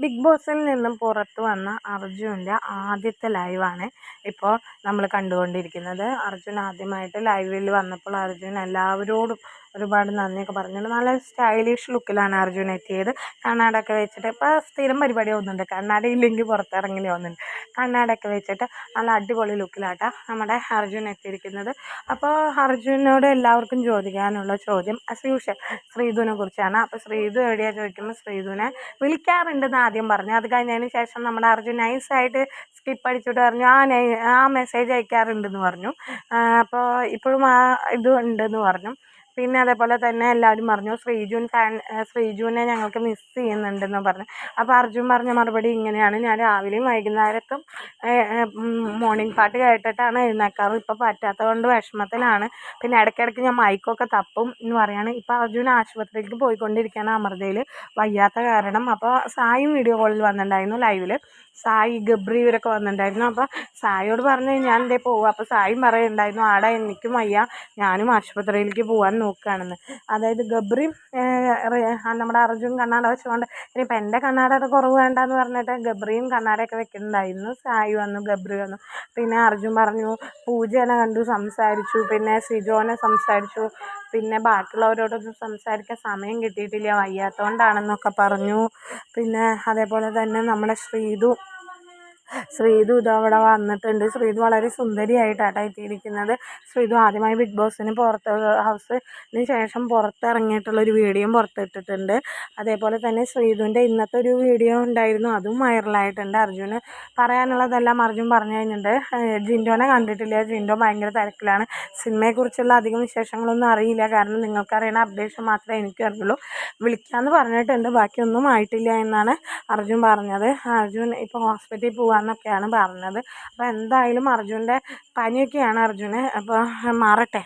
Big ബോസിൽ നിന്നും പുറത്തു വന്ന അർജുന്റെ ആദ്യത്തെ ലൈവാണ് ഇപ്പോൾ നമ്മൾ കണ്ടുകൊണ്ടിരിക്കുന്നത്. അർജുൻ ആദ്യമായിട്ട് ലൈവിൽ വന്നപ്പോൾ അർജുൻ എല്ലാവരോടും ഒരുപാട് നന്ദിയൊക്കെ പറഞ്ഞിട്ടുണ്ട്. നല്ല സ്റ്റൈലിഷ് ലുക്കിലാണ് അർജുൻ എത്തിയത്. കണ്ണാടൊക്കെ വെച്ചിട്ട് ഇപ്പോൾ സ്ഥിരം പരിപാടി ഒന്നുണ്ട് കണ്ണാട ഇല്ലെങ്കിൽ പുറത്തിറങ്ങില്ല ഒന്നുണ്ട് കണ്ണാടൊക്കെ വെച്ചിട്ട് നല്ല അടിപൊളി ലുക്കിലാട്ടോ നമ്മുടെ അർജുൻ എത്തിയിരിക്കുന്നത്. അപ്പോൾ അർജുനോട് എല്ലാവർക്കും ചോദിക്കാനുള്ള ചോദ്യം ആസ് യൂഷ്വൽ ശ്രീധുവിനെ കുറിച്ചാണ്. അപ്പോൾ ശ്രീധു എവിടെയാണ് ചോദിക്കുമ്പോൾ ശ്രീധുവിനെ വിളിക്കാറുണ്ടെന്ന് ആദ്യം പറഞ്ഞു. അത് കഴിഞ്ഞതിന് ശേഷം നമ്മുടെ അർജുൻ നൈസായിട്ട് സ്കിപ്പ് അടിച്ചിട്ട് പറഞ്ഞു ആ നൈ ആ മെസ്സേജ് അയക്കാറുണ്ടെന്ന് പറഞ്ഞു. അപ്പോൾ ഇപ്പോഴും ആ ഇത് ഉണ്ടെന്ന് പറഞ്ഞു. പിന്നെ അതേപോലെ തന്നെ എല്ലാവരും പറഞ്ഞു ശ്രീജുൻ ഫാൻ ശ്രീജുവിനെ ഞങ്ങൾക്ക് മിസ് ചെയ്യുന്നുണ്ടെന്ന് പറഞ്ഞു. അപ്പോൾ അർജുൻ പറഞ്ഞ മറുപടി ഇങ്ങനെയാണ്. ഞാൻ രാവിലെയും വൈകുന്നേരത്തും മോർണിംഗ് പാട്ട് കേട്ടിട്ടാണ് എഴുന്നേക്കാറ്. ഇപ്പോൾ പറ്റാത്തത് കൊണ്ട് വിഷമത്തിലാണ്. പിന്നെ ഇടയ്ക്കിടയ്ക്ക് ഞാൻ മൈക്കൊക്കെ തപ്പും എന്ന് പറയുകയാണ് ഇപ്പോൾ അർജുൻ ആശുപത്രിയിലേക്ക് പോയിക്കൊണ്ടിരിക്കുകയാണ് അമൃതയിൽ വയ്യാത്ത കാരണം. അപ്പോൾ സായും വീഡിയോ കോളിൽ വന്നിട്ടുണ്ടായിരുന്നു ലൈവിൽ സായി ഗബ്രി ഇവരൊക്കെ വന്നിട്ടുണ്ടായിരുന്നു. അപ്പോൾ സായിയോട് പറഞ്ഞു ഞാൻ ഇതേ പോകും അപ്പോൾ സായും പറയുന്നുണ്ടായിരുന്നു ആടാ എനിക്കും വയ്യ. ഞാനും ആശുപത്രിയിലേക്ക് പോകാൻ നോക്കുകയാണെന്ന്. അതായത് ഗബ്രിയും നമ്മുടെ അർജുൻ കണ്ണാട വെച്ചുകൊണ്ട് ഇനിയിപ്പോൾ എന്റെ കണ്ണാടയുടെ കുറവ് വേണ്ടെന്ന് പറഞ്ഞിട്ട് ഗബ്രിയും കണ്ണാടയൊക്കെ വെക്കുന്നുണ്ടായിരുന്നു സായി വന്നു ഗബ്രി വന്നു. പിന്നെ അർജുൻ പറഞ്ഞു പൂജേനെ കണ്ടു സംസാരിച്ചു. പിന്നെ സിജോനെ സംസാരിച്ചു. പിന്നെ ബാക്കിയുള്ളവരോടൊന്നും സംസാരിക്കാൻ സമയം കിട്ടിയിട്ടില്ല. വയ്യാത്തതുകൊണ്ടാണെന്നൊക്കെ പറഞ്ഞു. പിന്നെ അതേപോലെ തന്നെ നമ്മുടെ ശ്രീതു ശ്രീതു ഇത് അവിടെ വന്നിട്ടുണ്ട്. ശ്രീതു വളരെ സുന്ദരിയായിട്ടാണ് എത്തിയിരിക്കുന്നത്. ശ്രീതു ആദ്യമായി ബിഗ് ബോസിന് പുറത്ത് ഹൗസിന് ശേഷം പുറത്തിറങ്ങിയിട്ടുള്ളൊരു വീഡിയോയും പുറത്തിട്ടിട്ടുണ്ട്. അതേപോലെ തന്നെ ശ്രീതുവിന്റെ ഇന്നത്തെ ഒരു വീഡിയോ ഉണ്ടായിരുന്നു. അതും വൈറലായിട്ടുണ്ട്. അർജുന് പറയാനുള്ളതെല്ലാം അർജുൻ പറഞ്ഞു കഴിഞ്ഞിട്ടുണ്ട്. ജിൻഡോനെ കണ്ടിട്ടില്ല. ജിൻഡോ ഭയങ്കര തിരക്കിലാണ്. സിനിമയെക്കുറിച്ചുള്ള അധികം വിശേഷങ്ങളൊന്നും അറിയില്ല. കാരണം നിങ്ങൾക്കറിയണ അപ്ഡേഷൻ മാത്രമേ എനിക്കും അറിയുള്ളൂ. വിളിക്കാമെന്ന് പറഞ്ഞിട്ടുണ്ട്. ബാക്കിയൊന്നും ആയിട്ടില്ല എന്നാണ് അർജുൻ പറഞ്ഞത്. അർജുൻ ഇപ്പോൾ ഹോസ്പിറ്റലിൽ പോകാമെന്നൊക്കെയാണ് പറഞ്ഞത്. അപ്പോൾ എന്തായാലും അർജുന്റെ പനിയൊക്കെയാണ് അർജുന് അപ്പോൾ മാറട്ടെ.